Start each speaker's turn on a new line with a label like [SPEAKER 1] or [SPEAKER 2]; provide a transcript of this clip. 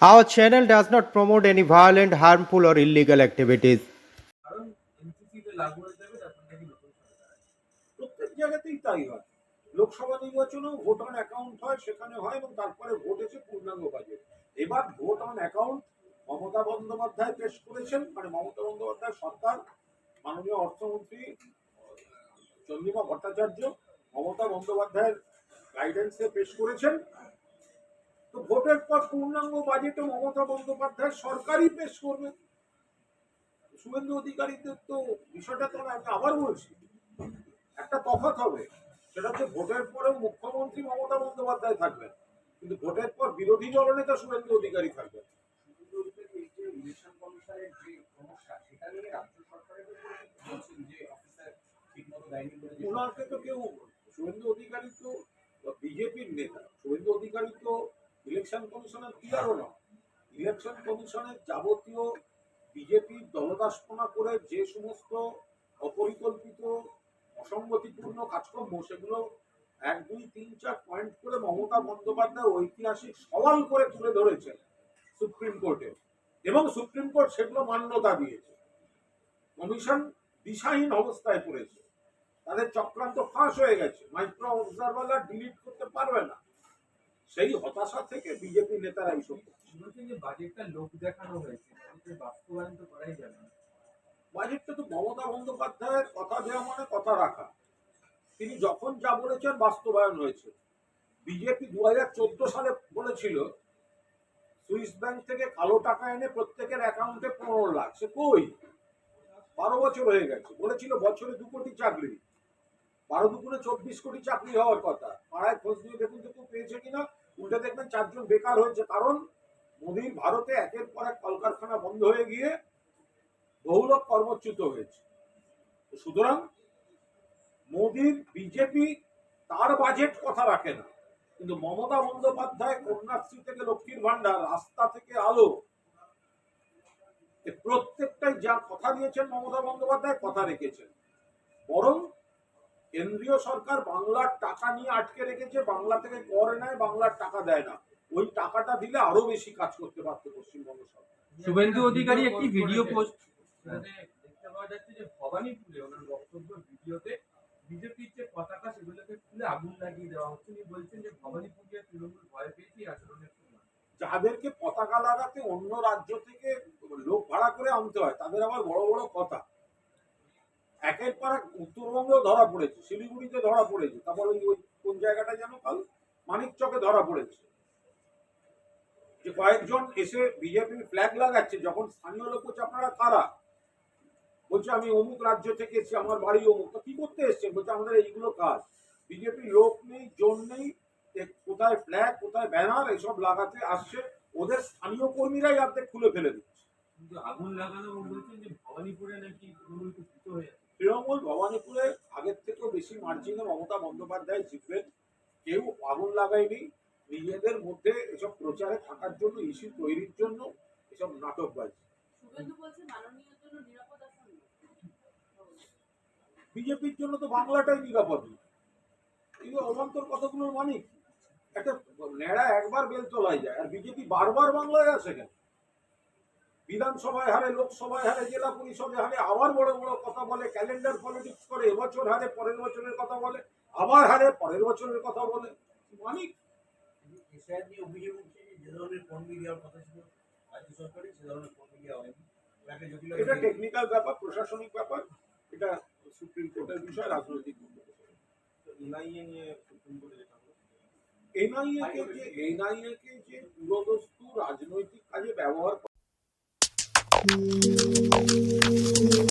[SPEAKER 1] Our channel does not promote any violent, harmful, or illegal activities.
[SPEAKER 2] প্রত্যেক জায়গাতেই তাই হয়। লোকসভা নির্বাচনেও ভোট অন অ্যাকাউন্ট হয় সেখানে হয় এবং তারপরে ভোট এসে পূর্ণাঙ্গ বাজেট এবার vote on account Mamata Bandyopadhyay পেশ করেছেন মানে মমতা বন্দ্যোপাধ্যায় সরকার মাননীয় অর্থমন্ত্রী চন্দ্রিমা ভট্টাচার্য মমতা বন্দ্যোপাধ্যায়ের গাইডেন্সে পেশ করেছেন। ভোটের পর পূর্ণাঙ্গ বাজেটে মমতা বন্দ্যোপাধ্যায় সরকারই পেশ করবে। শুভেন্দু অধিকারীদের তো বিষয়টা তো আমি আবার বলছি, একটা তফাৎ হবে, সেটা হচ্ছে ভোটের পরেও মুখ্যমন্ত্রী মমতা বন্দ্যোপাধ্যায় থাকবেন, কিন্তু ভোটের পর বিরোধী দলনেতা শুভেন্দু অধিকারী থাকবেন। ওনাকে তো কেউ, শুভেন্দু অধিকারী তো বিজেপির নেতা, শুভেন্দু অধিকারী তো ইলেকশন কমিশনের পিআরও না ইলেকশন কমিশনের যাবতীয় বিজেপির দলদাসপনা করে যে সমস্ত অপরিকল্পিত, অসঙ্গতিপূর্ণ কাজকর্ম, সেগুলো এক, দুই, তিন, চার পয়েন্ট করে মমতা বন্দ্যোপাধ্যায় ঐতিহাসিক সওয়াল করে তুলে ধরেছেন সুপ্রিম কোর্টে। এবং সুপ্রিম কোর্ট সেগুলো মান্যতা দিয়েছে। কমিশন দিশাহীন অবস্থায় পড়েছে। তাদের চক্রান্ত ফাঁস হয়ে গেছে। মাইক্রো অবজারভার ডিলিট করতে পারবে না। সেই হতাশা থেকে বিজেপি নেতারা এইসব
[SPEAKER 3] যে বাজেটটা লোক দেখানো হয়েছে বাস্তবায়ন তো করাই যাবে না।
[SPEAKER 2] বাজেটটা তো মমতা বন্দ্যোপাধ্যায়ের কথা দেওয়া মানে কথা রাখা তিনি যখন যা বলেছেন বাস্তবায়ন হয়েছে। বিজেপি দু হাজার চোদ্দ সালে বলেছিল সুইস ব্যাংক থেকে কালো টাকা এনে প্রত্যেকের অ্যাকাউন্টে পনেরো লাখ। সে কই? বারো বছর হয়ে গেছে। বলেছিল বছরে দু কোটি চাকরি। বারো দুপুরে চব্বিশ কোটি চাকরি হওয়ার কথা। পাড়ায় খোঁজ নিয়ে দেখুন তো কেউ পেয়েছে কিনা। উল্টে দেখবেন চারজন বেকার হয়েছে। কারণ মোদীর ভারতে একের পর এক কলকারখানা বন্ধ হয়ে গিয়ে বহু লোক কর্মচ্যুত হয়েছে। সুতরাং মোদীর বিজেপি তার বাজেট কথা রাখে না। কিন্তু মমতা বন্দ্যোপাধ্যায় কন্যাশ্রী থেকে লক্ষ্মীর ভান্ডার রাস্তা থেকে আলো প্রত্যেকটাই যা কথা দিয়েছেন মমতা বন্দ্যোপাধ্যায়, কথা রেখেছেন। বরং কেন্দ্রীয় সরকার বাংলার টাকা নিয়ে আটকে রেখেছে বাংলা থেকে কর নেয় বাংলার টাকা দেয় না। ওই টাকাটা দিলে আরও বেশি কাজ করতে পারতো পশ্চিমবঙ্গ সরকার।
[SPEAKER 4] শুভেন্দু অধিকারী একটি ভিডিও পোস্ট
[SPEAKER 3] দেখতে পাওয়া যাচ্ছে যে ভবানীপুরে ওনার বক্তব্য ভিডিওতে বিজেপির যে পতাকা সেগুলোকে খুলে আগুন লাগিয়ে দেওয়া হচ্ছে। উনি বলছেন যে ভবানীপুরে তৃণমূল ভয় পেয়েছে আচরণের
[SPEAKER 2] যাদেরকে পতাকা লাগাতে অন্য রাজ্য থেকে লোক ভাড়া করে আনতে হয় তাদের আবার বড় বড় কথা। একের পর উত্তরবঙ্গেও ধরা পড়েছে, শিলিগুড়িতে ধরা পড়েছে। তারপর ওই ওই কোন জায়গাটা যেন? কাল মানিক চকে ধরা পড়েছে। যে কয়েকজন এসে বিজেপির ফ্ল্যাগ লাগাচ্ছে, যখন স্থানীয় লোক বলছে, আপনারা কারা? বলছে, আমি অমুক রাজ্য থেকে এসেছি, আমার বাড়ি অমুক। তো কি করতে এসছেন? বলছে, আমাদের এইগুলো কাজ। বিজেপির লোক নেই জোর নেই কোথায় ফ্ল্যাগ কোথায় ব্যানার এসব লাগাতে আসছে। ওদের স্থানীয় কর্মীরাই অর্ধেক খুলে ফেলে দিচ্ছে
[SPEAKER 3] কিন্তু আগুন লাগানো এবং বলছেন যে ভবানীপুরে নাকি তৃণমূল খুব ভীত হয়ে আছে
[SPEAKER 2] তৃণমূল ভবানীপুরে আগের মার্জিনে মমতা বন্দ্যোপাধ্যায় জিতবেন কেউ আগুন লাগায়নি নিজেদের মধ্যে এসব প্রচারে থাকার জন্য ইস্যু তৈরির জন্য এসব নাটকবাজি। বিজেপির জন্য তো বাংলাটাই নিরাপদ। এই অবান্তর কথাগুলোর মানে একটা ন্যাড়া একবার বেল বেলতলায় যায় আর বিজেপি বারবার বাংলায় আসে কেন বিধানসভায় হারে লোকসভায় হারে জেলা পরিষদে হারে আবার বড় বড় কথা বলে ক্যালেন্ডার পলিটিক্স করে এবছর হারে পরের বছরের কথা বলে আবার হারে পরের বছরের কথা বলে। কি?
[SPEAKER 5] এসআইআর নিয়ে অভিযোগ উঠছে যে যে ধরনের কর্মী দেওয়ার কথা ছিল রাজ্য সরকারের সে ধরনের কর্মী দেওয়া হয়নি।
[SPEAKER 2] এটা টেকনিক্যাল ব্যাপার প্রশাসনিক ব্যাপার এটা সুপ্রিম কোর্টের বিষয় রাজনৈতিক
[SPEAKER 5] এনআইএ
[SPEAKER 2] কে যে এনআইএ কে যে পুরোদস্তু রাজনৈতিক কাজে ব্যবহার Thank you.